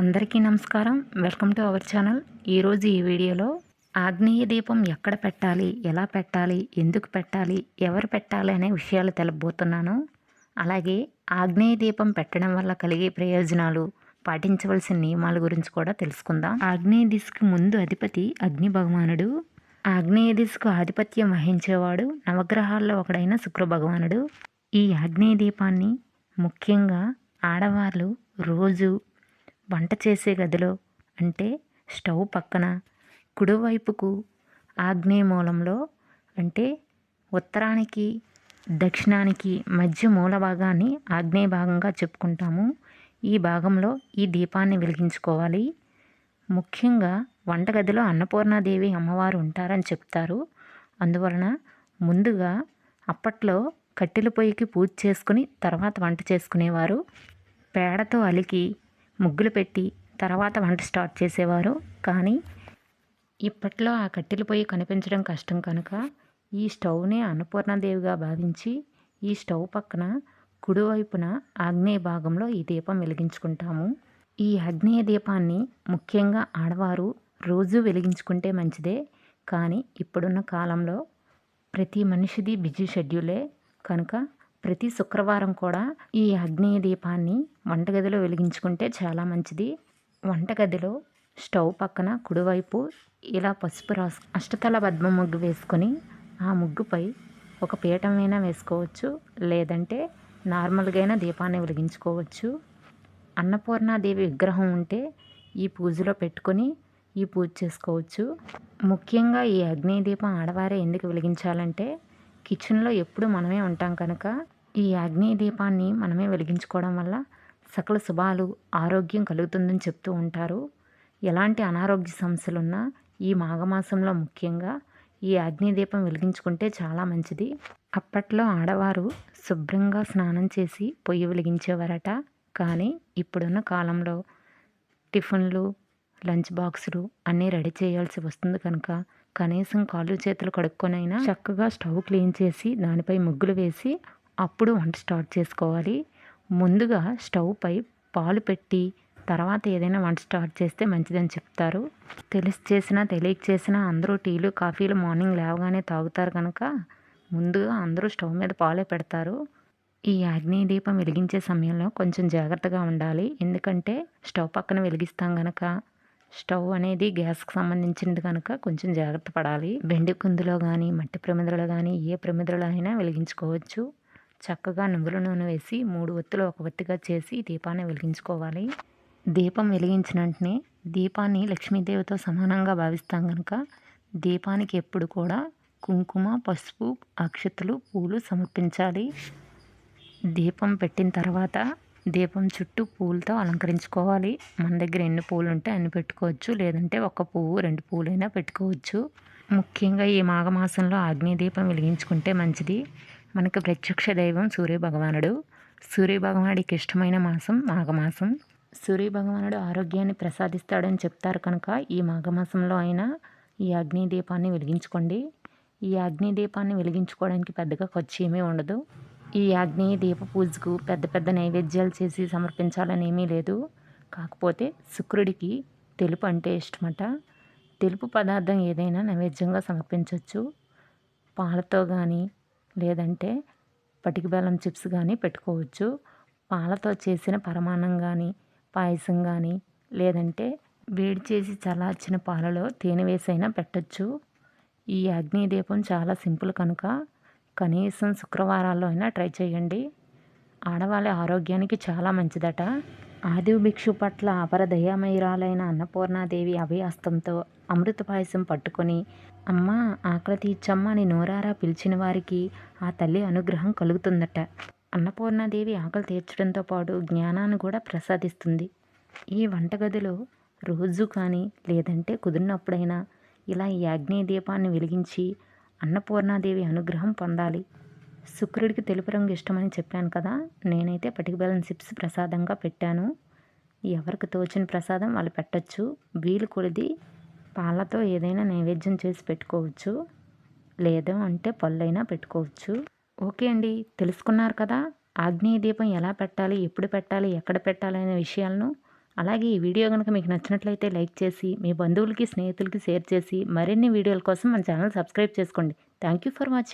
అందరికీ నమస్కారం. Welcome to our channel. ఈరోజు ఈ వీడియోలో ఆగ్నేయ దీపం ఎక్కడ పెట్టాలి? ఎలా పెట్టాలి? ఎందుకు పెట్టాలి? ఎవరు పెట్టాలి అనే విషయాలు తెలపబోతున్నాను అలాగే ఆగ్నేయ దీపం పెట్టడం వల్ల కలిగే ప్రయోజనాలు పాటించవలసిన నియమాల గురించి కూడా తెలుసుకుందాం. ఆగ్నేయ దిశకు ముందు అధిపతి అగ్ని భగవానుడు. ఆగ్నేయ దిశకు ఆధిపత్యం వహించేవాడు నవగ్రహాల్లో ఒకడైన శుక్ర భగవానుడు. ఈ ఆగ్నేయ దీపాన్ని ముఖ్యంగా ఆడవాళ్ళు రోజు వంట చేసే గదిలో అంటే స్టవ్ పక్కన కుడివైపుకు ఆగ్నేయ మూలంలో అంటే ఉత్తరానికి దక్షిణానికి మధ్య మూల భాగాన్ని ఆగ్నేయ భాగంగా చెప్పుకుంటాము. ఈ భాగంలో ఈ దీపాన్ని వెలిగించుకోవాలి. ముఖ్యంగా వంటగదిలో అన్నపూర్ణాదేవి అమ్మవారు ఉంటారని చెప్తారు. అందువలన ముందుగా అప్పట్లో కట్టెల పొయ్యికి పూజ చేసుకుని తర్వాత వంట చేసుకునేవారు. పేడతో అలికి ముగ్గులు పెట్టి తర్వాత వంట స్టార్ట్ చేసేవారు. కానీ ఇప్పట్లో ఆ కట్టెల పొయ్యి కనిపించడం కష్టం కనుక ఈ స్టవ్ని అన్నపూర్ణాదేవిగా భావించి ఈ స్టవ్ పక్కన కుడివైపున ఆగ్నేయ భాగంలో ఈ దీపం వెలిగించుకుంటాము. ఈ ఆగ్నేయ దీపాన్ని ముఖ్యంగా ఆడవారు రోజు వెలిగించుకుంటే మంచిదే. కానీ ఇప్పుడున్న కాలంలో ప్రతి మనిషిది బిజీ షెడ్యూలే. కనుక ప్రతి శుక్రవారం కూడా ఈ అగ్నేయ దీపాన్ని వంటగదిలో వెలిగించుకుంటే చాలా మంచిది. వంటగదిలో స్టవ్ పక్కన కుడివైపు ఇలా పసుపు రాసు అష్టతల పద్మ ముగ్గు వేసుకొని ఆ ముగ్గుపై ఒక పీఠమైనా వేసుకోవచ్చు. లేదంటే నార్మల్గా దీపాన్ని వెలిగించుకోవచ్చు. అన్నపూర్ణాదేవి విగ్రహం ఉంటే ఈ పూజలో పెట్టుకొని ఈ పూజ చేసుకోవచ్చు. ముఖ్యంగా ఈ అగ్ని దీపం ఆడవారే ఎందుకు వెలిగించాలంటే కిచెన్లో ఎప్పుడు మనమే ఉంటాం కనుక ఈ అగ్ని దీపాన్ని మనమే వెలిగించుకోవడం వల్ల సకల శుభాలు ఆరోగ్యం కలుగుతుందని చెప్తూ ఉంటారు. ఎలాంటి అనారోగ్య సమస్యలున్నా ఈ మాఘమాసంలో ముఖ్యంగా ఈ అగ్ని దీపం వెలిగించుకుంటే చాలా మంచిది. అప్పట్లో ఆడవారు శుభ్రంగా స్నానం చేసి పొయ్యి వెలిగించేవారట. కానీ ఇప్పుడున్న కాలంలో టిఫిన్లు లంచ్ బాక్సులు అన్నీ రెడీ చేయాల్సి వస్తుంది కనుక కనీసం కాళ్ళు చేతులు కడుక్కొనైనా చక్కగా స్టవ్ క్లీన్ చేసి దానిపై ముగ్గులు వేసి అప్పుడు వంట స్టార్ట్ చేసుకోవాలి. ముందుగా స్టవ్ పై పాలు పెట్టి తర్వాత ఏదైనా వంట స్టార్ట్ చేస్తే మంచిదని చెప్తారు. తెలిసి చేసినా తెలియక చేసినా అందరూ టీలు కాఫీలు మార్నింగ్ లేవగానే తాగుతారు కనుక ముందుగా అందరూ స్టవ్ మీద పాలే పెడతారు. ఈ ఆగ్నేయ దీపం వెలిగించే సమయంలో కొంచెం జాగ్రత్తగా ఉండాలి. ఎందుకంటే స్టవ్ పక్కన వెలిగిస్తాం కనుక స్టవ్ అనేది గ్యాస్కి సంబంధించినది కనుక కొంచెం జాగ్రత్త పడాలి. వెండి కుందులో కానీ మట్టి ప్రమిదలో కానీ ఏ ప్రమిదలో అయినా వెలిగించుకోవచ్చు. చక్కగా నువ్వుల నూనె వేసి మూడు ఒత్తులు ఒక ఒత్తిగా చేసి దీపాన్ని వెలిగించుకోవాలి. దీపం వెలిగించిన వెంటనే దీపాన్ని లక్ష్మీదేవితో సమానంగా భావిస్తాం కనుక దీపానికి ఎప్పుడు కూడా కుంకుమ పసుపు అక్షతలు పూలు సమర్పించాలి. దీపం పెట్టిన తర్వాత దీపం చుట్టూ పూలతో అలంకరించుకోవాలి. మన దగ్గర ఎన్ని పూలు ఉంటే అన్ని పెట్టుకోవచ్చు. లేదంటే ఒక పువ్వు రెండు పూలైనా పెట్టుకోవచ్చు. ముఖ్యంగా ఈ మాఘమాసంలో ఆగ్నేయ దీపం వెలిగించుకుంటే మంచిది. మనకు ప్రత్యక్ష దైవం సూర్య భగవానుడు సూర్య భగవానుడికి ఇష్టమైన మాసం మాఘమాసం. సూర్య భగవానుడు ఆరోగ్యాన్ని ప్రసాదిస్తాడని చెప్తారు కనుక ఈ మాఘమాసంలో అయినా ఈ అగ్నిదీపాన్ని వెలిగించుకోండి. ఈ అగ్నిదీపాన్ని వెలిగించుకోవడానికి పెద్దగా ఖర్చు ఏమీ ఉండదు. ఈ ఆగ్నేయ దీప పూజకు పెద్ద పెద్ద నైవేద్యాలు చేసి సమర్పించాలని ఏమీ లేదు. కాకపోతే శుక్రుడికి తెలుపు అంటే ఇష్టమట. తెలుపు పదార్థం ఏదైనా నైవేద్యంగా సమర్పించవచ్చు పాలతో కానీ లేదంటే పటికి బెల్లం చిప్స్ కానీ పెట్టుకోవచ్చు. పాలతో చేసిన పరమాన్నం కానీ పాయసం కానీ లేదంటే వేడి చేసి చల్లార్చిన పాలలో తేనె వేసైనా పెట్టచ్చు. ఈ అగ్ని దీపం చాలా సింపుల్ కనుక కనీసం శుక్రవారాల్లో అయినా ట్రై చేయండి. ఆడవాళ్ళ ఆరోగ్యానికి చాలా మంచిదట. ఆదివ భిక్షు పట్ల అపర దయామయురాలైన అన్నపూర్ణాదేవి అభయాస్తంతో అమృత పాయసం పట్టుకొని అమ్మ ఆకలి తీర్చమ్మ అని నోరారా పిలిచిన వారికి ఆ తల్లి అనుగ్రహం కలుగుతుందట. అన్నపూర్ణాదేవి ఆకలి తీర్చడంతో పాటు జ్ఞానాన్ని కూడా ప్రసాదిస్తుంది. ఈ వంటగదిలో రోజు కానీ లేదంటే కుదిరినప్పుడైనా ఇలా ఈ అగ్ని దీపాన్ని వెలిగించి అన్నపూర్ణాదేవి అనుగ్రహం పొందాలి. శుక్రుడికి తెలుపు రంగు ఇష్టమని చెప్పాను కదా నేనైతే పటిక బెల్లం చిప్స్ ప్రసాదంగా పెట్టాను. ఎవరికి తోచిన ప్రసాదం వాళ్ళు పెట్టచ్చు. వీలు కొలిది పాలతో ఏదైనా నైవేద్యం చేసి పెట్టుకోవచ్చు. లేదా అంటే పళ్ళైనా పెట్టుకోవచ్చు. ఓకే అండి తెలుసుకున్నారు కదా ఆగ్నేయ దీపం ఎలా పెట్టాలి ఎప్పుడు పెట్టాలి ఎక్కడ పెట్టాలి అనే విషయాలను. అలాగే ఈ వీడియో కనుక మీకు నచ్చినట్లయితే లైక్ చేసి మీ బంధువులకి స్నేహితులకి షేర్ చేసి మరిన్ని వీడియోల కోసం మన ఛానల్ సబ్స్క్రైబ్ చేసుకోండి. Thank you for watching.